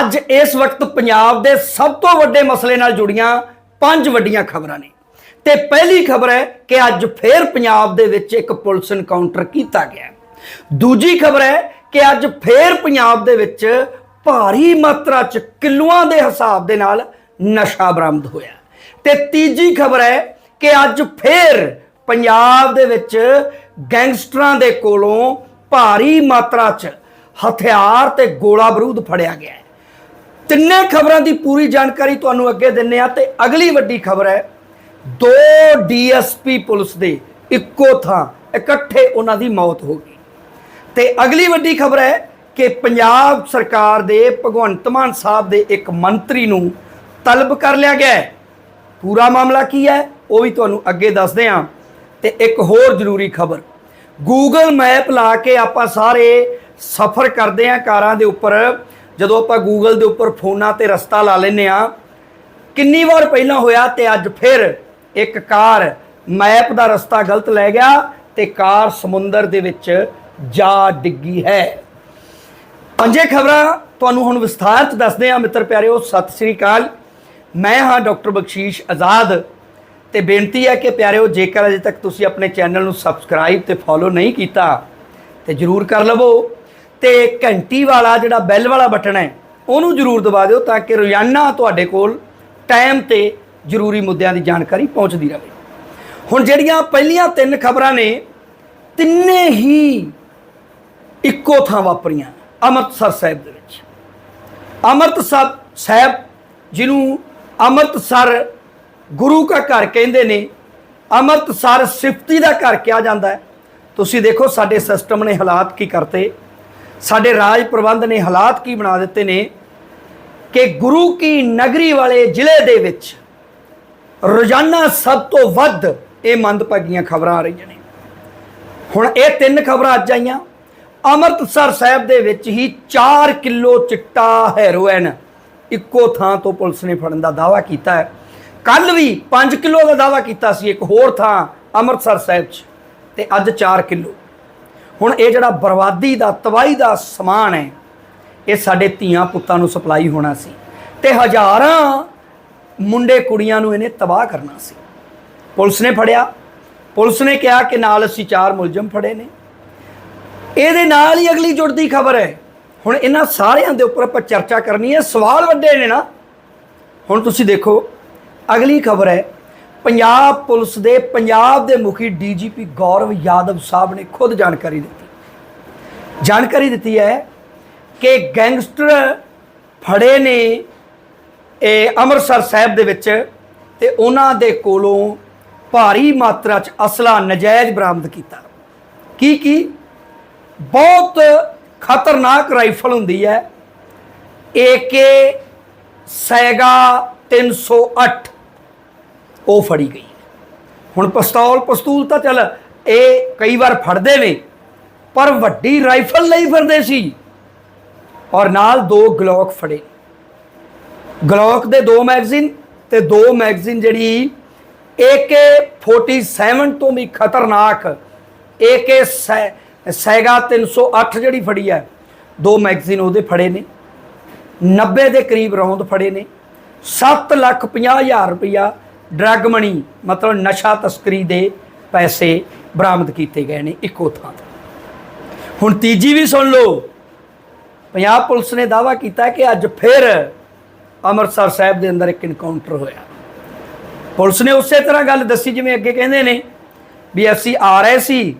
ਅੱਜ ਇਸ ਵਕਤ ਪੰਜਾਬ ਦੇ ਸਭ ਤੋਂ ਵੱਡੇ ਮਸਲੇ ਨਾਲ ਜੁੜੀਆਂ ਪੰਜ ਵੱਡੀਆਂ ਖਬਰਾਂ ਨੇ। ਤੇ ਪਹਿਲੀ ਖਬਰ ਹੈ ਕਿ ਅੱਜ ਫੇਰ ਪੰਜਾਬ ਦੇ ਵਿੱਚ ਇੱਕ ਪੁਲਿਸ ਐਨਕਾਊਂਟਰ ਕੀਤਾ ਗਿਆ ਦੂਜੀ ਖਬਰ ਹੈ ਕਿ ਅੱਜ ਫੇਰ ਪੰਜਾਬ ਦੇ ਵਿੱਚ ਭਾਰੀ ਮਾਤਰਾ ਚ ਕਿਲੋਆਂ ਦੇ ਹਿਸਾਬ ਦੇ ਨਾਲ ਨਸ਼ਾ ਬਰਾਮਦ ਹੋਇਆ ਤੇ ਤੀਜੀ ਖਬਰ ਹੈ ਕਿ ਅੱਜ ਫੇਰ ਪੰਜਾਬ ਦੇ ਵਿੱਚ ਗੈਂਗਸਟਰਾਂ ਦੇ ਕੋਲੋਂ ਭਾਰੀ ਮਾਤਰਾ ਚ ਹਥਿਆਰ ਤੇ ਗੋਲਾ ਬਰੂਦ ਫੜਿਆ ਗਿਆ ਤਿੰਨੇ ਖਬਰਾਂ ਦੀ ਪੂਰੀ ਜਾਣਕਾਰੀ ਤੁਹਾਨੂੰ ਅੱਗੇ ਦਿੰਨੇ ਆ ਤੇ ਅਗਲੀ ਵੱਡੀ ਖਬਰ ਹੈ, ਦੋ ਡੀਐਸਪੀ ਪੁਲਿਸ ਦੇ ਇੱਕੋ ਥਾਂ ਇਕੱਠੇ ਉਹਨਾਂ ਦੀ ਮੌਤ ਹੋ ਗਈ। ਤੇ ਅਗਲੀ ਵੱਡੀ ਖਬਰ ਹੈ ਕਿ ਪੰਜਾਬ ਸਰਕਾਰ ਦੇ ਭਗਵੰਤ ਮਾਨ ਸਾਹਿਬ ਦੇ ਇੱਕ ਮੰਤਰੀ ਨੂੰ ਤਲਬ ਕਰ ਲਿਆ ਗਿਆ ਹੈ। ਪੂਰਾ ਮਾਮਲਾ ਕੀ ਹੈ, ਉਹ ਵੀ ਤੁਹਾਨੂੰ ਅੱਗੇ ਦੱਸਦੇ ਹਾਂ ਤੇ ਇੱਕ ਹੋਰ ਜ਼ਰੂਰੀ ਖਬਰ ਗੂਗਲ ਮੈਪ ਲਾ ਕੇ ਆਪਾਂ ਸਾਰੇ ਸਫ਼ਰ ਕਰਦੇ ਹਾਂ ਕਾਰਾਂ ਦੇ ਉੱਪਰ। ਜਦੋਂ ਆਪਾਂ ਗੂਗਲ ਦੇ ਉੱਪਰ ਫੋਨਾਂ ਤੇ ਰਸਤਾ ਲਾ ਲੈਨੇ ਆ ਕਿੰਨੀ ਵਾਰ ਪਹਿਲਾਂ ਹੋਇਆ ਤੇ ਅੱਜ ਫਿਰ ਇੱਕ ਕਾਰ ਮੈਪ ਦਾ ਰਸਤਾ ਗਲਤ ਲੈ ਗਿਆ ਤੇ ਕਾਰ ਸਮੁੰਦਰ ਦੇ ਵਿੱਚ ਜਾ ਡਿੱਗੀ ਹੈ। ਪੰਜੇ ਖਬਰਾਂ ਤੁਹਾਨੂੰ ਹੁਣ ਵਿਸਥਾਰ ਚ ਦੱਸਦੇ ਹਾਂ ਮਿੱਤਰ ਪਿਆਰਿਓ, ਸਤਿ ਸ੍ਰੀ ਅਕਾਲ। ਮੈਂ ਹਾਂ ਡਾਕਟਰ ਬਖਸ਼ੀਸ਼ ਆਜ਼ਾਦ ਤੇ ਬੇਨਤੀ ਹੈ ਕਿ ਪਿਆਰਿਓ, ਜੇਕਰ ਅਜੇ ਤੱਕ ਤੁਸੀਂ ਆਪਣੇ ਚੈਨਲ ਨੂੰ ਸਬਸਕ੍ਰਾਈਬ ਤੇ ਫੋਲੋ ਨਹੀਂ ਕੀਤਾ ਤੇ ਜਰੂਰ ਕਰ ਲਵੋ। ਤੇ ਘੰਟੀ ਵਾਲਾ ਜਿਹੜਾ ਬੈਲ ਵਾਲਾ ਬਟਨ ਹੈ, ਉਹਨੂੰ ਜਰੂਰ ਦਬਾ ਦਿਓ ਤਾਂ ਕਿ ਰੋਜ਼ਾਨਾ ਤੁਹਾਡੇ ਕੋਲ ਟਾਈਮ ਤੇ ਜ਼ਰੂਰੀ ਮੁੱਦਿਆਂ ਦੀ ਜਾਣਕਾਰੀ ਪਹੁੰਚਦੀ ਰਹੇ। ਹੁਣ ਜਿਹੜੀਆਂ ਪਹਿਲੀਆਂ ਤਿੰਨ ਖਬਰਾਂ ਨੇ, ਤਿੰਨੇ ਹੀ ਇੱਕੋ ਥਾਂ ਵਾਪਰੀਆਂ, ਅੰਮ੍ਰਿਤਸਰ ਸਾਹਿਬ ਦੇ ਵਿੱਚ। ਅੰਮ੍ਰਿਤਸਰ ਸਾਹਿਬ, ਜਿਹਨੂੰ ਅੰਮ੍ਰਿਤਸਰ ਗੁਰੂ ਦਾ ਘਰ ਕਹਿੰਦੇ ਨੇ, ਅੰਮ੍ਰਿਤਸਰ ਸਿਫਤੀ ਦਾ ਘਰ ਕਿਹਾ ਜਾਂਦਾ ਹੈ। ਤੁਸੀਂ ਦੇਖੋ ਸਾਡੇ ਸਿਸਟਮ ਨੇ ਹਾਲਾਤ ਕੀ ਕਰਤੇ। ਸਾਡੇ ਰਾਜ ਪ੍ਰਬੰਧ ਨੇ ਹਾਲਾਤ ਕੀ ਬਣਾ ਦਿੱਤੇ ਨੇ ਕਿ ਗੁਰੂ ਕੀ ਨਗਰੀ ਵਾਲੇ ਜ਼ਿਲ੍ਹੇ ਦੇ ਵਿੱਚ ਰੋਜ਼ਾਨਾ ਸਭ ਤੋਂ ਵੱਧ ਇਹ ਮੰਦਭਾਗੀਆਂ ਖਬਰਾਂ ਆ ਰਹੀਆਂ ਨੇ। ਹੁਣ ਇਹ ਤਿੰਨ ਖਬਰਾਂ ਅੱਜ ਆਈਆਂ। ਅੰਮ੍ਰਿਤਸਰ ਸਾਹਿਬ ਦੇ ਵਿੱਚ ਹੀ 4 ਕਿਲੋ ਚਿੱਟਾ ਹੈਰੋਇਨ ਇੱਕੋ ਥਾਂ ਤੋਂ ਪੁਲਿਸ ਨੇ ਫੜਨ ਦਾ ਦਾਵਾ ਕੀਤਾ ਹੈ। ਕੱਲ ਵੀ 5 ਕਿਲੋ ਦਾ ਦਾਵਾ ਕੀਤਾ ਸੀ ਇੱਕ ਹੋਰ ਥਾਂ ਅੰਮ੍ਰਿਤਸਰ ਸਾਹਿਬ 'ਚ ਤੇ ਅੱਜ 4 ਕਿਲੋ। ਹੁਣ ਇਹ ਜਿਹੜਾ ਬਰਬਾਦੀ ਦਾ, ਤਬਾਹੀ ਦਾ ਸਮਾਨ ਹੈ, ਇਹ ਸਾਡੇ ਧੀਆਂ ਪੁੱਤਾਂ ਨੂੰ ਸਪਲਾਈ ਹੋਣਾ ਸੀ ਤੇ ਹਜ਼ਾਰਾਂ ਮੁੰਡੇ ਕੁੜੀਆਂ ਨੂੰ ਇਹਨੇ ਤਬਾਹ ਕਰਨਾ ਸੀ। ਪੁਲਿਸ ਨੇ ਫੜਿਆ। ਪੁਲਿਸ ਨੇ ਕਿਹਾ ਕਿ ਨਾਲ ਅਸੀਂ ਚਾਰ ਮੁਲਜ਼ਮ ਫੜੇ ਨੇ। ਇਹਦੇ ਨਾਲ ਹੀ ਅਗਲੀ ਜੁੜਦੀ ਖਬਰ ਹੈ। ਹੁਣ ਇਹਨਾਂ ਸਾਰਿਆਂ ਦੇ ਉੱਪਰ ਆਪਾਂ ਚਰਚਾ ਕਰਨੀ ਹੈ। ਸਵਾਲ ਵੱਡੇ ਨੇ ਨਾ। ਹੁਣ ਤੁਸੀਂ ਦੇਖੋ, ਅਗਲੀ ਖਬਰ ਹੈ ਪੰਜਾਬ ਪੁਲਿਸ ਦੇ, ਪੰਜਾਬ ਦੇ ਮੁਖੀ ਡੀਜੀਪੀ ਗੌਰਵ ਯਾਦਵ ਸਾਹਿਬ ਨੇ ਖੁਦ ਜਾਣਕਾਰੀ ਦਿੱਤੀ। ਜਾਣਕਾਰੀ ਦਿੱਤੀ ਹੈ ਕਿ ਗੈਂਗਸਟਰ ਫੜੇ ਨੇ ਇਹ ਅੰਮ੍ਰਿਤਸਰ ਸਾਹਿਬ ਦੇ ਵਿੱਚ ਤੇ ਉਹਨਾਂ ਦੇ ਕੋਲੋਂ ਭਾਰੀ ਮਾਤਰਾ 'ਚ ਅਸਲਾ ਨਜਾਇਜ਼ ਬਰਾਮਦ ਕੀਤਾ। ਕੀ ਕੀ? ਬਹੁਤ ਖਤਰਨਾਕ ਰਾਈਫਲ ਹੁੰਦੀ ਹੈ। ਏਕੇ ਸੈਗਾ 308 ਉਹ ਫੜੀ ਗਈ। ਹੁਣ ਪਿਸਤੌਲ, ਪਸਤੂਲ ਤਾਂ ਚੱਲ ਇਹ ਕਈ ਵਾਰ ਫੜਦੇ ਨੇ, ਪਰ ਵੱਡੀ ਰਾਈਫਲ ਲਈ ਫਿਰਦੇ ਸੀ। ਔਰ ਨਾਲ ਦੋ ਗਲੌਕ ਫੜੇ। ਗਲੌਕ ਦੇ ਦੋ ਮੈਗਜ਼ੀਨ ਤੇ ਦੋ ਮੈਗਜ਼ੀਨ ਜਿਹੜੀ AK47 ਤੋਂ ਵੀ ਖਤਰਨਾਕ AK ਸੈਗਾ 308 ਜਿਹੜੀ ਫੜੀ ਹੈ, ਦੋ ਮੈਗਜ਼ੀਨ ਉਹਦੇ ਫੜੇ ਨੇ। 90 ਦੇ ਕਰੀਬ ਰੌਂਦ ਫੜੇ ਨੇ। 7 ਲੱਖ 50 ਹਜ਼ਾਰ ਰੁਪਇਆ ਡਰੱਗ ਮਨੀ, ਮਤਲਬ ਨਸ਼ਾ ਤਸਕਰੀ ਦੇ ਪੈਸੇ ਬਰਾਮਦ ਕੀਤੇ ਗਏ ਨੇ ਇੱਕੋ ਥਾਂ 'ਤੇ। ਹੁਣ ਤੀਜੀ ਵੀ ਸੁਣ ਲਓ। ਪੰਜਾਬ ਪੁਲਿਸ ਨੇ ਦਾਵਾ ਕੀਤਾ ਕਿ ਅੱਜ ਫਿਰ ਅੰਮ੍ਰਿਤਸਰ ਸਾਹਿਬ ਦੇ ਅੰਦਰ ਇੱਕ ਇਨਕਾਊਂਟਰ ਹੋਇਆ। ਪੁਲਿਸ ਨੇ ਉਸੇ ਤਰ੍ਹਾਂ ਗੱਲ ਦੱਸੀ ਜਿਵੇਂ ਅੱਗੇ ਕਹਿੰਦੇ ਨੇ ਵੀ ਅਸੀਂ ਆ ਰਹੇ ਸੀ,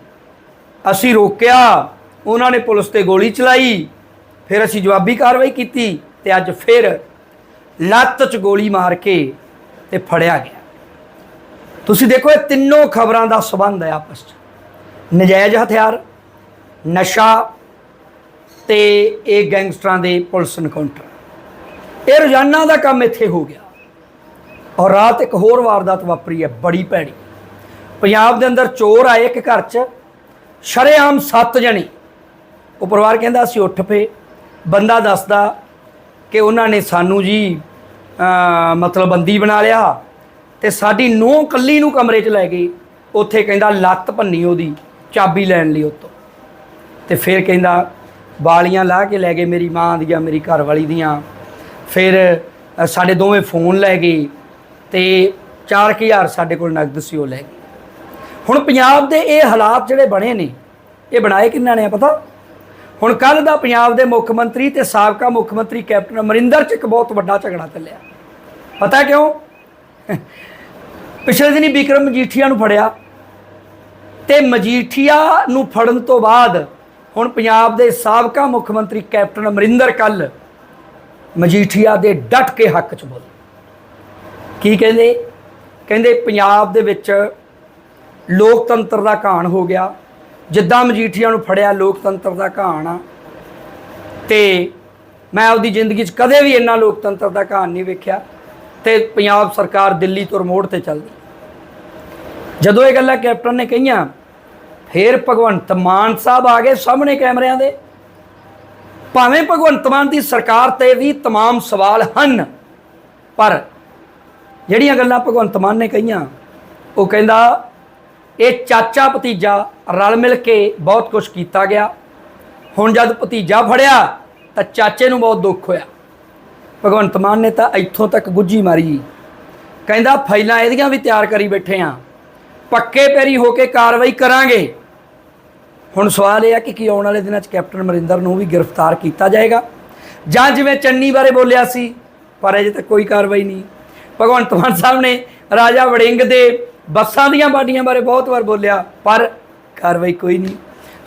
ਅਸੀਂ ਰੋਕਿਆ, ਉਹਨਾਂ ਨੇ ਪੁਲਿਸ ਤੇ ਗੋਲੀ ਚਲਾਈ, ਫਿਰ ਅਸੀਂ ਜਵਾਬੀ ਕਾਰਵਾਈ ਕੀਤੀ ਤੇ ਅੱਜ ਫਿਰ ਲੱਤ 'ਚ ਗੋਲੀ ਮਾਰ ਕੇ ਤੇ ਫੜਿਆ ਗਿਆ। ਤੁਸੀਂ ਦੇਖੋ ਇਹ ਤਿੰਨੋਂ ਖਬਰਾਂ ਦਾ ਸਬੰਧ ਹੈ ਆਪਸ 'ਚ। ਨਜਾਇਜ਼ ਹਥਿਆਰ, ਨਸ਼ਾ ਤੇ ਇਹ ਗੈਂਗਸਟਰਾਂ ਦੇ ਪੁਲਿਸ ਐਨਕਾਊਂਟਰ ਇਹ ਰੋਜ਼ਾਨਾ ਦਾ ਕੰਮ ਇੱਥੇ ਹੋ ਗਿਆ। ਔਰ ਰਾਤ ਇੱਕ ਹੋਰ ਵਾਰਦਾਤ ਵਾਪਰੀ ਹੈ, ਬੜੀ ਭੈੜੀ। ਪੰਜਾਬ ਦੇ ਅੰਦਰ ਚੋਰ ਆਏ ਇੱਕ ਘਰ 'ਚ, ਸ਼ਰੇਆਮ ਸੱਤ ਜਣੇ। ਉਹ ਪਰਿਵਾਰ ਕਹਿੰਦਾ, ਅਸੀਂ ਉੱਠ ਪਏ। ਬੰਦਾ ਦੱਸਦਾ ਕਿ ਉਹਨਾਂ ਨੇ ਸਾਨੂੰ ਜੀ ਮਤਲਬ ਬੰਦੀ ਬਣਾ ਲਿਆ। ਤੇ ਸਾਡੀ ਨੂੰਹ ਕੱਲੀ ਨੂੰ ਕਮਰੇ 'ਚ ਲੈ ਗਏ ਉੱਥੇ ਕਹਿੰਦਾ ਲੱਤ ਭੰਨੀ ਉਹਦੀ, ਚਾਬੀ ਲੈਣ ਲਈ ਉੱਤੋਂ। ਤੇ ਫਿਰ ਕਹਿੰਦਾ ਵਾਲੀਆਂ ਲਾ ਕੇ ਲੈ ਗਏ ਮੇਰੀ ਮਾਂ ਦੀਆਂ, ਮੇਰੀ ਘਰ ਵਾਲੀ ਦੀਆਂ। ਫਿਰ ਸਾਡੇ ਦੋਵੇਂ ਫੋਨ ਲੈ ਗਏ ਤੇ 4000 ਸਾਡੇ ਕੋਲ ਨਗਦ ਸੀ ਉਹ ਲੈ ਗਏ। ਹੁਣ ਪੰਜਾਬ ਦੇ ਇਹ ਹਾਲਾਤ ਜਿਹੜੇ ਬਣੇ ਨੇ, ਇਹ ਬਣਾਏ ਕਿੰਨਾਂ ਨੇ ਪਤਾ? ਹੁਣ ਕੱਲ ਦਾ ਪੰਜਾਬ ਦੇ ਮੁੱਖ ਮੰਤਰੀ ਤੇ ਸਾਬਕਾ ਮੁੱਖ ਮੰਤਰੀ ਕੈਪਟਨ ਅਮਰਿੰਦਰ ਚ ਇੱਕ ਬਹੁਤ ਵੱਡਾ ਝਗੜਾ ਚੱਲਿਆ। ਪਤਾ ਕਿਉਂ? ਪਿਛਲੇ ਦਿਨੀ ਵਿਕਰਮ ਮਜੀਠੀਆ ਨੂੰ ਫੜਿਆ ਤੇ ਮਜੀਠੀਆ ਨੂੰ ਫੜਨ ਤੋਂ ਬਾਅਦ ਹੁਣ ਪੰਜਾਬ ਦੇ ਸਾਬਕਾ ਮੁੱਖ ਮੰਤਰੀ ਕੈਪਟਨ ਅਮਰਿੰਦਰ ਕੱਲ ਮਜੀਠੀਆ ਦੇ ਡਟ ਕੇ ਹੱਕ ਚ ਬੋਲੇ। ਕੀ ਕਹਿੰਦੇ? ਕਹਿੰਦੇ ਪੰਜਾਬ ਦੇ ਵਿੱਚ ਲੋਕਤੰਤਰ ਦਾ ਘਾਣ ਹੋ ਗਿਆ। ਜਿੱਦਾਂ ਮਜੀਠੀਆ ਨੂੰ ਫੜਿਆ ਲੋਕਤੰਤਰ ਦਾ ਘਾਣ ਆ। ਤੇ ਮੈਂ ਆਪਦੀ ਜ਼ਿੰਦਗੀ 'ਚ ਕਦੇ ਵੀ ਇੰਨਾ ਲੋਕਤੰਤਰ ਦਾ ਘਾਣ ਨਹੀਂ ਵੇਖਿਆ। ਤੇ ਪੰਜਾਬ ਸਰਕਾਰ ਦਿੱਲੀ ਤੋਂ ਰਿਮੋਟ ਤੇ ਚੱਲਦੀ ਜਦੋਂ ਇਹ ਗੱਲਾਂ ਕੈਪਟਨ ਨੇ ਕਹੀਆਂ ਫੇਰ ਭਗਵੰਤ ਮਾਨ ਸਾਹਿਬ ਆ ਗਏ ਸਾਹਮਣੇ ਕੈਮਰਿਆਂ ਦੇ ਭਾਵੇਂ ਭਗਵੰਤ ਮਾਨ ਦੀ ਸਰਕਾਰ ਤੇ ਵੀ तमाम ਸਵਾਲ ਹਨ ਪਰ ਜਿਹੜੀਆਂ ਗੱਲਾਂ ਭਗਵੰਤ ਮਾਨ ਨੇ ਕਹੀਆਂ ਉਹ ਕਹਿੰਦਾ ਇਹ ਚਾਚਾ ਭਤੀਜਾ ਰਲ ਮਿਲ ਕੇ ਬਹੁਤ ਕੁਝ ਕੀਤਾ ਗਿਆ ਹੁਣ ਜਦ ਭਤੀਜਾ ਫੜਿਆ ਤਾਂ ਚਾਚੇ ਨੂੰ ਬਹੁਤ ਦੁੱਖ ਹੋਇਆ ਭਗਵੰਤ ਮਾਨ ਨੇ ਤਾਂ ਇੱਥੋਂ ਤੱਕ ਗੁੱਜੀ ਮਾਰੀ। ਕਹਿੰਦਾ, ਫਾਈਲਾਂ ਇਹਦੀਆਂ ਵੀ ਤਿਆਰ ਕਰੀ ਬੈਠੇ ਆ। ਪੱਕੇ ਪੈਰੀ ਹੋ ਕੇ ਕਾਰਵਾਈ ਕਰਾਂਗੇ। ਹੁਣ ਸਵਾਲ ਇਹ ਆ ਕਿ ਕੀ ਆਉਣ ਵਾਲੇ ਦਿਨਾਂ 'ਚ ਕੈਪਟਨ ਅਮਰਿੰਦਰ ਨੂੰ ਵੀ ਗ੍ਰਿਫਤਾਰ ਕੀਤਾ ਜਾਏਗਾ? ਜਾਂ ਜਿਵੇਂ ਚੰਨੀ ਬਾਰੇ ਬੋਲਿਆ ਸੀ, ਪਰ ਅਜੇ ਤੱਕ ਕੋਈ ਕਾਰਵਾਈ ਨਹੀਂ। ਭਗਵੰਤ ਮਾਨ ਸਾਹਿਬ ਨੇ ਰਾਜਾ ਵੜਿੰਗ ਦੇ ਬੱਸਾਂ ਦੀਆਂ ਬਾਡੀਆਂ ਬਾਰੇ ਬਹੁਤ ਵਾਰ ਬੋਲਿਆ, ਪਰ ਕਾਰਵਾਈ ਕੋਈ ਨਹੀਂ।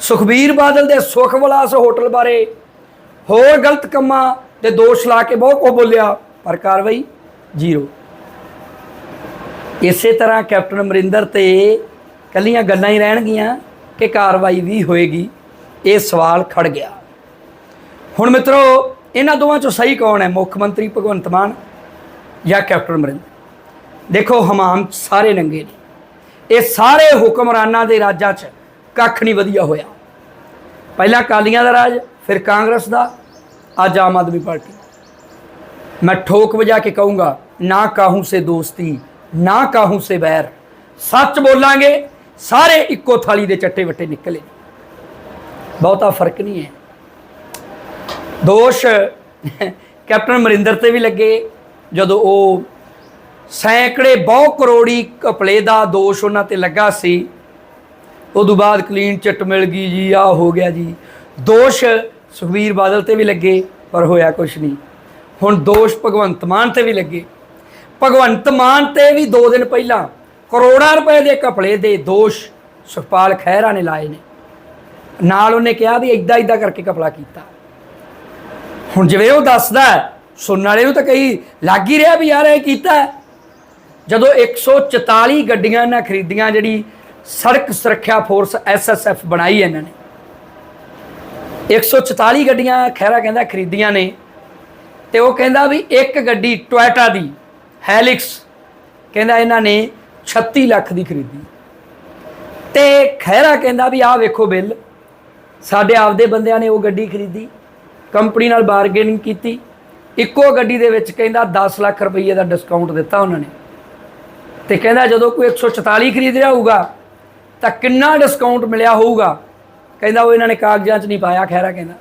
ਸੁਖਬੀਰ ਬਾਦਲ ਦੇ ਸੁਖ ਵਿਲਾਸ ਹੋਟਲ ਬਾਰੇ ਹੋਰ ਗਲਤ ਕੰਮਾਂ ਦੇ ਦੋਸ਼ ਲਾ ਕੇ ਬਹੁਤ ਕੁਝ ਬੋਲਿਆ, ਪਰ ਕਾਰਵਾਈ ਜ਼ੀਰੋ। ਇਸੇ ਤਰ੍ਹਾਂ ਕੈਪਟਨ ਅਮਰਿੰਦਰ ਤੇ ਕੱਲੀਆਂ ਗੱਲਾਂ ਹੀ ਰਹਿਣਗੀਆਂ ਕਿ ਕਾਰਵਾਈ ਵੀ ਹੋਏਗੀ। ਇਹ ਸਵਾਲ ਖੜ ਗਿਆ। ਹੁਣ ਮਿੱਤਰੋ, ਇਹਨਾਂ ਦੋਵਾਂ ਚੋਂ ਸਹੀ ਕੌਣ ਹੈ? ਮੁੱਖ ਮੰਤਰੀ ਭਗਵੰਤ ਮਾਨ ਜਾਂ ਕੈਪਟਨ ਅਮਰਿੰਦਰ? ਦੇਖੋ, ਹਮਾਮ ਸਾਰੇ ਨੰਗੇ ਨੇ। ਇਹ ਸਾਰੇ ਹੁਕਮਰਾਨਾਂ ਦੇ ਰਾਜਾਂ 'ਚ ਕੱਖ ਨਹੀਂ ਵਧੀਆ ਹੋਇਆ। ਪਹਿਲਾਂ ਕਾਲੀਆਂ ਦਾ ਰਾਜ ਫਿਰ ਕਾਂਗਰਸ ਦਾ, ਅੱਜ ਆਮ ਆਦਮੀ ਪਾਰਟੀ। ਮੈਂ ਠੋਕ ਵਜਾ ਕੇ ਕਹੂੰਗਾ, ਨਾ ਕਾਹੂ ਸੇ ਦੋਸਤੀ, ਨਾ ਕਾਹੂ ਸੇ ਵੈਰ। ਸੱਚ ਬੋਲਾਂਗੇ, ਸਾਰੇ ਇੱਕੋ ਥਾਲੀ ਦੇ ਚੱਟੇ ਵੱਟੇ ਨਿਕਲੇ। ਬਹੁਤਾ ਫ਼ਰਕ ਨਹੀਂ ਹੈ। ਦੋਸ਼, ਕੈਪਟਨ ਮਰਿੰਦਰ ਤੇ ਵੀ ਲੱਗੇ, ਜਦੋਂ ਉਹ ਸੈਂਕੜੇ ਬਹੁ ਕਰੋੜੀ ਕਪਲੇ ਦਾ ਦੋਸ਼ ਉਹਨਾਂ ਤੇ ਲੱਗਾ ਸੀ। ਉਦੋਂ ਬਾਅਦ ਕਲੀਨ ਚਿੱਟ ਮਿਲ ਗਈ ਜੀ ਆ ਹੋ ਗਿਆ ਜੀ। ਦੋਸ਼ ਸੁਖਬੀਰ ਬਾਦਲ ਤੇ ਵੀ ਲੱਗੇ, ਪਰ ਹੋਇਆ ਕੁਝ ਨਹੀਂ। ਹੁਣ ਦੋਸ਼ ਭਗਵੰਤ ਮਾਨ ਤੇ ਵੀ ਲੱਗੇ। ਭਗਵੰਤ ਮਾਨ ਤੇ ਵੀ 2 ਦਿਨ ਪਹਿਲਾਂ ਕਰੋੜਾਂ ਰੁਪਏ ਦੇ ਕਪੜੇ ਦੇ ਦੋਸ਼ ਸੁਖਪਾਲ ਖਹਿਰਾ ਨੇ ਲਾਏ ਨੇ। ਨਾਲ ਉਹਨੇ ਕਿਹਾ ਵੀ ਇਦਾਂ ਇਦਾਂ ਕਰਕੇ ਕਪੜਾ ਕੀਤਾ। ਹੁਣ ਜਿਵੇਂ ਉਹ ਦੱਸਦਾ ਸੁਣਨ ਵਾਲੇ ਨੂੰ ਤਾਂ ਕਈ ਲੱਗ ਹੀ ਰਿਹਾ ਵੀ ਯਾਰ ਇਹ ਕੀਤਾ ਹੈ। ਜਦੋਂ 144 ਗੱਡੀਆਂ ਇਹਨਾਂ ਖਰੀਦੀਆਂ, ਜਿਹੜੀ ਸੜਕ ਸੁਰੱਖਿਆ ਫੋਰਸ ਐਸਐਸਐਫ ਬਣਾਈ ਇਹਨਾਂ ਨੇ। 144 ਗੱਡੀਆਂ ਖੈਰਾ ਕਹਿੰਦਾ ਖਰੀਦੀਆਂ ਨੇ ਤੇ ਉਹ ਕਹਿੰਦਾ ਵੀ ਇੱਕ ਗੱਡੀ ਟੋਇਟਾ ਦੀ, ਹੈਲਿਕਸ, ਕਹਿੰਦਾ ਇਹਨਾਂ ਨੇ 36 ਲੱਖ ਦੀ ਖਰੀਦੀ। ਤੇ ਖੈਰਾ ਕਹਿੰਦਾ ਵੀ ਆਹ ਵੇਖੋ ਬਿੱਲ, ਸਾਡੇ ਆਪਦੇ ਬੰਦਿਆਂ ਨੇ ਉਹ ਗੱਡੀ ਖਰੀਦੀ, ਕੰਪਨੀ ਨਾਲ ਬਾਰਗੇਨਿੰਗ ਕੀਤੀ, ਇੱਕੋ ਗੱਡੀ ਦੇ ਵਿੱਚ ਕਹਿੰਦਾ 10 ਲੱਖ ਰੁਪਏ ਦਾ ਡਿਸਕਾਊਂਟ ਦਿੱਤਾ ਉਹਨਾਂ ਨੇ। ਤੇ ਕਹਿੰਦਾ ਜਦੋਂ ਕੋਈ 144 ਖਰੀਦ ਰਿਹਾ ਹੋਊਗਾ, ਤਾਂ ਕਿੰਨਾ ਡਿਸਕਾਊਂਟ ਮਿਲਿਆ ਹੋਊਗਾ? ਕਹਿੰਦਾ ਉਹ ਇਹਨਾਂ ਨੇ ਕਾਗਜ਼ਾਂ 'ਚ ਨਹੀਂ ਪਾਇਆ ਖੈਰਾ ਕਹਿੰਦਾ।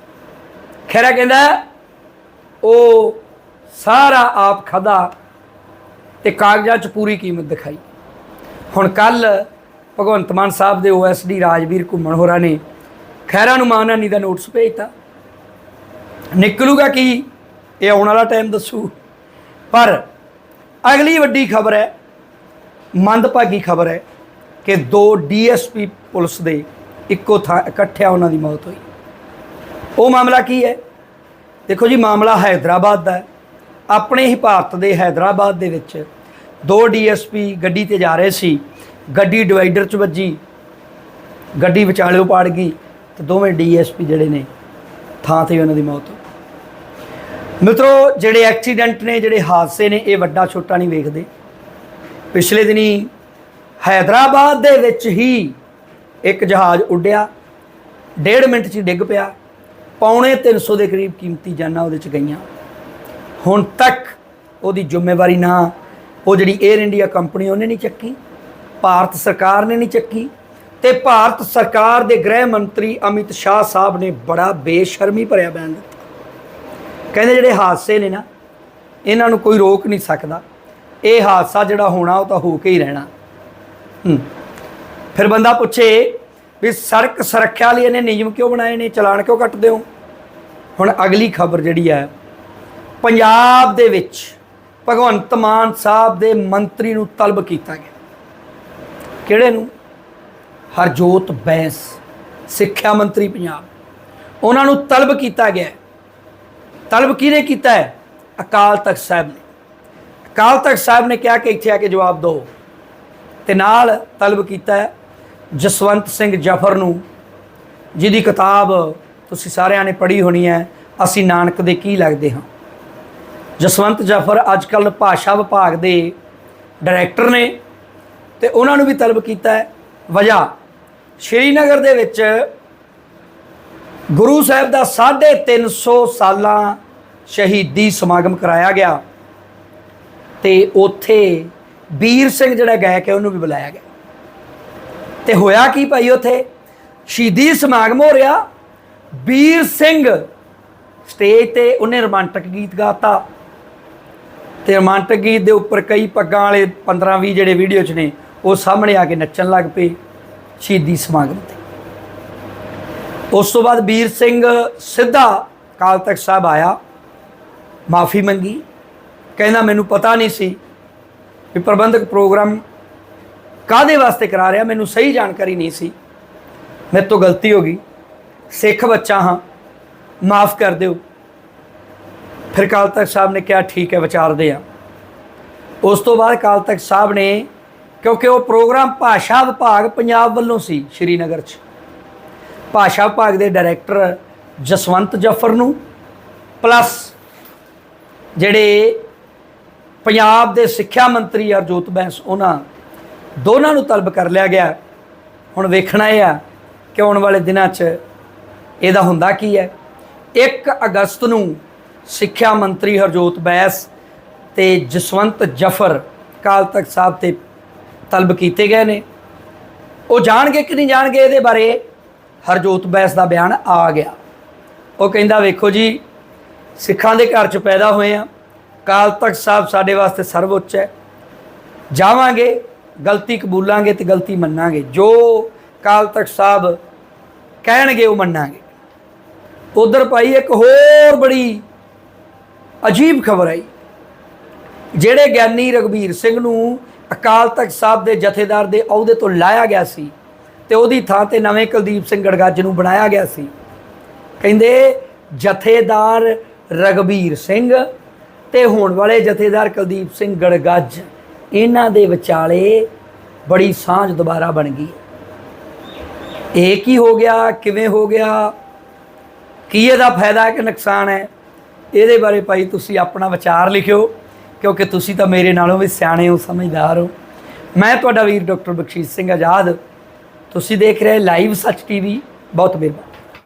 ਖੈਰਾ ਕਹਿੰਦਾ, ਉਹ ਸਾਰਾ ਆਪ ਖਾਦਾ ਤੇ ਕਾਗਜ਼ਾਂ 'ਚ ਪੂਰੀ ਕੀਮਤ ਦਿਖਾਈ। ਹੁਣ ਕੱਲ ਭਗਵੰਤ ਮਾਨ ਸਾਹਿਬ ਦੇ ਓਐਸਡੀ ਰਾਜਵੀਰ ਘੁੰਮਣ ਹੋਰਾਂ ਨੇ ਖੈਰਾ ਨੂੰ ਮਾਨਹਾਨੀ ਦਾ ਨੋਟਿਸ ਭੇਜਤਾ। ਨਿਕਲੂਗਾ ਕੀ? ਇਹ ਆਉਣ ਵਾਲਾ ਟਾਈਮ ਦੱਸੂ। ਪਰ ਅਗਲੀ ਵੱਡੀ ਖਬਰ ਹੈ, ਮੰਦਭਾਗੀ ਖਬਰ ਹੈ ਕਿ ਦੋ ਡੀਐਸਪੀ ਪੁਲਿਸ ਦੇ ਇੱਕੋ ਥਾਂ ਇਕੱਠਿਆ ਉਹਨਾਂ ਦੀ ਮੌਤ ਹੋਈ। ਉਹ ਮਾਮਲਾ ਕੀ ਹੈ? ਦੇਖੋ ਜੀ, ਮਾਮਲਾ ਹੈਦਰਾਬਾਦ ਦਾ ਆਪਣੇ ਹੀ ਭਾਰਤ ਦੇ ਹੈਦਰਾਬਾਦ ਦੇ ਵਿੱਚ ਦੋ ਡੀਐਸਪੀ ਗੱਡੀ ਤੇ ਜਾ ਰਹੇ ਸੀ। ਗੱਡੀ ਡਿਵਾਈਡਰ 'ਚ ਵੱਜੀ, ਗੱਡੀ ਵਿਚਾਲਿਓ ਪਾੜ ਗਈ ਤੇ ਦੋਵੇਂ ਡੀਐਸਪੀ ਜਿਹੜੇ ਨੇ ਥਾਂ ਤੇ ਉਹਨਾਂ ਦੀ ਮੌਤ ਹੋ ਗਈ। ਮਿੱਤਰੋ, ਜਿਹੜੇ ਐਕਸੀਡੈਂਟ ਨੇ, ਜਿਹੜੇ ਹਾਦਸੇ ਨੇ, ਇਹ ਵੱਡਾ ਛੋਟਾ ਨਹੀਂ ਵੇਖਦੇ। ਪਿਛਲੇ ਦਿਨੀ ਹੈਦਰਾਬਾਦ ਦੇ ਵਿੱਚ ਹੀ ਇੱਕ ਜਹਾਜ਼ ਉੱਡਿਆ, ਡੇਢ ਮਿੰਟ 'ਚ ਡਿੱਗ ਪਿਆ। ਪੌਣੇ 300 ਦੇ ਕਰੀਬ ਕੀਮਤੀ ਜਾਨਾਂ ਉਹਦੇ 'ਚ ਗਈਆਂ। ਹੁਣ ਤੱਕ ਉਹਦੀ ਜ਼ਿੰਮੇਵਾਰੀ ਨਾ, ਉਹ ਜਿਹੜੀ 에ਅਰ ਇੰਡੀਆ ਕੰਪਨੀ ਉਹਨੇ ਨਹੀਂ ਚੱਕੀ। ਭਾਰਤ ਸਰਕਾਰ ਨੇ ਨਹੀਂ ਚੱਕੀ। ਤੇ ਭਾਰਤ ਸਰਕਾਰ ਦੇ ਗ੍ਰਹਿ ਮੰਤਰੀ ਅਮਿਤ ਸ਼ਾਹ ਸਾਹਿਬ ਨੇ ਬੜਾ ਬੇਸ਼ਰਮੀ ਭਰਿਆ ਬਿਆਨ ਦਿੱਤਾ। ਕਹਿੰਦੇ ਜਿਹੜੇ ਹਾਦਸੇ ਨੇ ਨਾ, ਇਹਨਾਂ ਨੂੰ ਕੋਈ ਰੋਕ ਨਹੀਂ ਸਕਦਾ। ਇਹ ਹਾਦਸਾ ਜਿਹੜਾ ਹੋਣਾ, ਉਹ ਤਾਂ ਹੋ ਕੇ ਹੀ ਰਹਿਣਾ। ਫਿਰ ਬੰਦਾ ਪੁੱਛੇ ਵੀ ਸੜਕ ਸੁਰੱਖਿਆ ਲਈ ਇਹਨੇ ਨਿਯਮ ਕਿਉਂ ਬਣਾਏ ਨੇ? ਚਲਾਨ ਕਿਉਂ ਕੱਟਦੇ ਹੋ? ਹੁਣ ਅਗਲੀ ਖਬਰ ਜਿਹੜੀ ਹੈ, ਪੰਜਾਬ ਦੇ ਵਿੱਚ ਭਗਵੰਤ ਮਾਨ ਸਾਹਿਬ ਦੇ ਮੰਤਰੀ ਨੂੰ ਤਲਬ ਕੀਤਾ ਗਿਆ। ਕਿਹੜੇ ਨੂੰ? ਹਰਜੋਤ ਬੈਂਸ, ਸਿੱਖਿਆ ਮੰਤਰੀ ਪੰਜਾਬ। ਉਹਨਾਂ ਨੂੰ ਤਲਬ ਕੀਤਾ ਗਿਆ। ਤਲਬ ਕਿਹਨੇ ਕੀਤਾ ਹੈ? ਅਕਾਲ ਤਖਤ ਸਾਹਿਬ ਨੇ। ਅਕਾਲ ਤਖਤ ਸਾਹਿਬ ਨੇ ਕਿਹਾ ਕਿ ਇੱਥੇ ਆ ਕੇ ਜਵਾਬ ਦਿਓ। ਤੇ ਨਾਲ ਤਲਬ ਕੀਤਾ ਹੈ ਜਸਵੰਤ ਸਿੰਘ ਜਫਰ ਨੂੰ, ਜਿਹਦੀ ਕਿਤਾਬ ਤੁਸੀਂ ਸਾਰਿਆਂ ਨੇ ਪੜ੍ਹੀ ਹੋਣੀ ਹੈ, ਅਸੀਂ ਨਾਨਕ ਦੇ ਕੀ ਲੱਗਦੇ ਹਾਂ? ਜਸਵੰਤ ਜਫਰ ਅੱਜਕੱਲ ਭਾਸ਼ਾ ਵਿਭਾਗ ਦੇ ਡਾਇਰੈਕਟਰ ਨੇ ਤੇ ਉਹਨਾਂ ਨੂੰ ਵੀ ਤਲਬ ਕੀਤਾ ਹੈ। ਵਜ੍ਹਾ, ਸ਼੍ਰੀਨਗਰ ਦੇ ਵਿੱਚ ਗੁਰੂ ਸਾਹਿਬ ਦਾ 350 ਸਾਲਾਂ ਸ਼ਹੀਦੀ ਸਮਾਗਮ ਕਰਾਇਆ ਗਿਆ ਤੇ ਉੱਥੇ ਵੀਰ ਸਿੰਘ ਜਿਹੜਾ ਗਾਇਕ ਹੈ, ਉਹਨੂੰ ਵੀ ਬੁਲਾਇਆ ਗਿਆ। ਤੇ ਹੋਇਆ ਕੀ ਭਾਈ ਉੱਥੇ? ਸ਼ਹੀਦੀ ਸਮਾਗਮ ਹੋ ਰਿਹਾ। ਵੀਰ ਸਿੰਘ ਸਟੇਜ ਤੇ ਉਹਨੇ ਰੋਮਾਂਟਿਕ ਗੀਤ ਗਾਤਾ। ਤੇ ਰੋਮਾਂਟਿਕ ਗੀਤ ਦੇ ਉੱਪਰ ਕਈ ਪੱਗਾਂ ਵਾਲੇ 15 20 ਜਿਹੜੇ ਵੀਡੀਓ 'ਚ ਨੇ, ਉਹ ਸਾਹਮਣੇ ਆ ਕੇ ਨੱਚਣ ਲੱਗ ਪਏ ਸ਼ਹੀਦੀ ਸਮਾਗਮ ਤੇ। ਉਸ ਤੋਂ ਬਾਅਦ ਵੀਰ ਸਿੰਘ ਸਿੱਧਾ ਕਾਲ ਤਖਤ ਸਾਹਿਬ ਆਇਆ, ਮਾਫੀ ਮੰਗੀ। ਕਹਿੰਦਾ, ਮੈਨੂੰ ਪਤਾ ਨਹੀਂ ਸੀ ਵੀ ਪ੍ਰਬੰਧਕ ਪ੍ਰੋਗਰਾਮ ਕਾਦੇ ਵਾਸਤੇ ਕਰਾ ਰਿਹਾ? ਮੈਨੂੰ ਸਹੀ ਜਾਣਕਾਰੀ ਨਹੀਂ ਸੀ। ਮੇਰੇ ਤੋਂ ਗਲਤੀ ਹੋ ਗਈ। ਸਿੱਖ ਬੱਚਾ ਹਾਂ। ਮਾਫ ਕਰ ਦਿਓ। ਫਿਰ ਕਾਲ ਤਖਤ ਸਾਹਿਬ ਨੇ ਕਿਹਾ, ਠੀਕ ਹੈ, ਵਿਚਾਰਦੇ ਆ ਉਸ ਤੋਂ ਬਾਅਦ ਕਾਲ ਤਖਤ ਸਾਹਿਬ ਨੇ, ਕਿਉਂਕਿ ਉਹ ਪ੍ਰੋਗਰਾਮ ਭਾਸ਼ਾ ਵਿਭਾਗ ਪੰਜਾਬ ਵੱਲੋਂ ਸੀ ਸ਼੍ਰੀਨਗਰ 'ਚ। ਭਾਸ਼ਾ ਵਿਭਾਗ ਦੇ ਡਾਇਰੈਕਟਰ ਜਸਵੰਤ ਜਫਰ ਨੂੰ, ਪਲੱਸ ਜਿਹੜੇ ਪੰਜਾਬ ਦੇ ਸਿੱਖਿਆ ਮੰਤਰੀ ਹਰਜੋਤ ਬੈਂਸ, ਉਹਨਾਂ ਦੋਨਾਂ ਨੂੰ ਤਲਬ ਕਰ ਲਿਆ ਗਿਆ। ਹੁਣ ਵੇਖਣਾ ਇਹ ਆ ਕਿ ਆਉਣ ਵਾਲੇ ਦਿਨਾਂ 'ਚ ਇਹਦਾ ਹੁੰਦਾ ਕੀ ਹੈ। 1 ਅਗਸਤ ਨੂੰ ਸਿੱਖਿਆ ਮੰਤਰੀ ਹਰਜੋਤ ਬੈਂਸ ਤੇ ਜਸਵੰਤ ਜਫਰ ਕਾਲ ਤਖਤ ਸਾਹਿਬ ਤੇ ਤਲਬ ਕੀਤੇ ਗਏ ਨੇ। ਉਹ ਜਾਣਗੇ ਕਿ ਨਹੀਂ ਜਾਣਗੇ ਇਹਦੇ ਬਾਰੇ ਹਰਜੋਤ ਬੈਂਸ ਦਾ ਬਿਆਨ ਆ ਗਿਆ। ਉਹ ਕਹਿੰਦਾ, ਵੇਖੋ ਜੀ, ਸਿੱਖਾਂ ਦੇ ਘਰ 'ਚ ਪੈਦਾ ਹੋਏ ਆ। ਕਾਲ ਤਖਤ ਸਾਹਿਬ ਸਾਡੇ ਵਾਸਤੇ ਸਰਵਉੱਚ ਹੈ। ਜਾਵਾਂਗੇ। ਗਲਤੀ ਕਬੂਲਾਂਗੇ ਤੇ ਗਲਤੀ ਮੰਨਾਂਗੇ। ਜੋ ਕਾਲ ਤਖਤ ਸਾਹਿਬ ਕਹਿਣਗੇ, ਉਹ ਮੰਨਾਂਗੇ। ਉਧਰ ਭਾਈ ਇੱਕ ਹੋਰ ਬੜੀ ਅਜੀਬ ਖਬਰ ਆਈ। ਜਿਹੜੇ ਗਿਆਨੀ ਰਗਵੀਰ ਸਿੰਘ ਨੂੰ ਅਕਾਲ ਤਖਤ ਸਾਹਿਬ ਦੇ ਜਥੇਦਾਰ ਦੇ ਅਹੁਦੇ ਤੋਂ ਲਾਇਆ ਗਿਆ ਸੀ ਤੇ ਉਹਦੀ ਥਾਂ ਤੇ ਨਵੇਂ ਕੁਲਦੀਪ ਸਿੰਘ ਗੜਗੱਜ ਨੂੰ ਬਣਾਇਆ ਗਿਆ ਸੀ। ਕਹਿੰਦੇ, ਜਥੇਦਾਰ ਰਗਵੀਰ ਸਿੰਘ ਤੇ ਹੋਣ ਵਾਲੇ ਜਥੇਦਾਰ ਕੁਲਦੀਪ ਸਿੰਘ ਗੜਗੱਜ ਇਹਨਾਂ ਦੇ ਵਿਚਾਲੇ ਬੜੀ ਸਾਂਝ ਦੁਬਾਰਾ ਬਣ ਗਈ। ਇਹ ਕੀ ਹੋ ਗਿਆ? ਕਿਵੇਂ ਹੋ ਗਿਆ? ਕੀ ਇਹਦਾ ਫਾਇਦਾ ਹੈ ਕਿ ਨੁਕਸਾਨ ਹੈ? ਇਹਦੇ ਬਾਰੇ ਭਾਈ ਤੁਸੀਂ ਆਪਣਾ ਵਿਚਾਰ ਲਿਖਿਓ, ਕਿਉਂਕਿ ਤੁਸੀਂ ਤਾਂ ਮੇਰੇ ਨਾਲੋਂ ਵੀ ਸਿਆਣੇ ਹੋ, ਸਮਝਦਾਰ ਹੋ। ਮੈਂ ਤੁਹਾਡਾ ਵੀਰ ਡਾਕਟਰ ਬਖਸ਼ੀਸ਼ ਸਿੰਘ ਆਜ਼ਾਦ। ਤੁਸੀਂ ਦੇਖ ਰਹੇ ਲਾਈਵ ਸੱਚ ਟੀਵੀ, ਬਹੁਤ ਮਿਹਰਬਾਨੀ।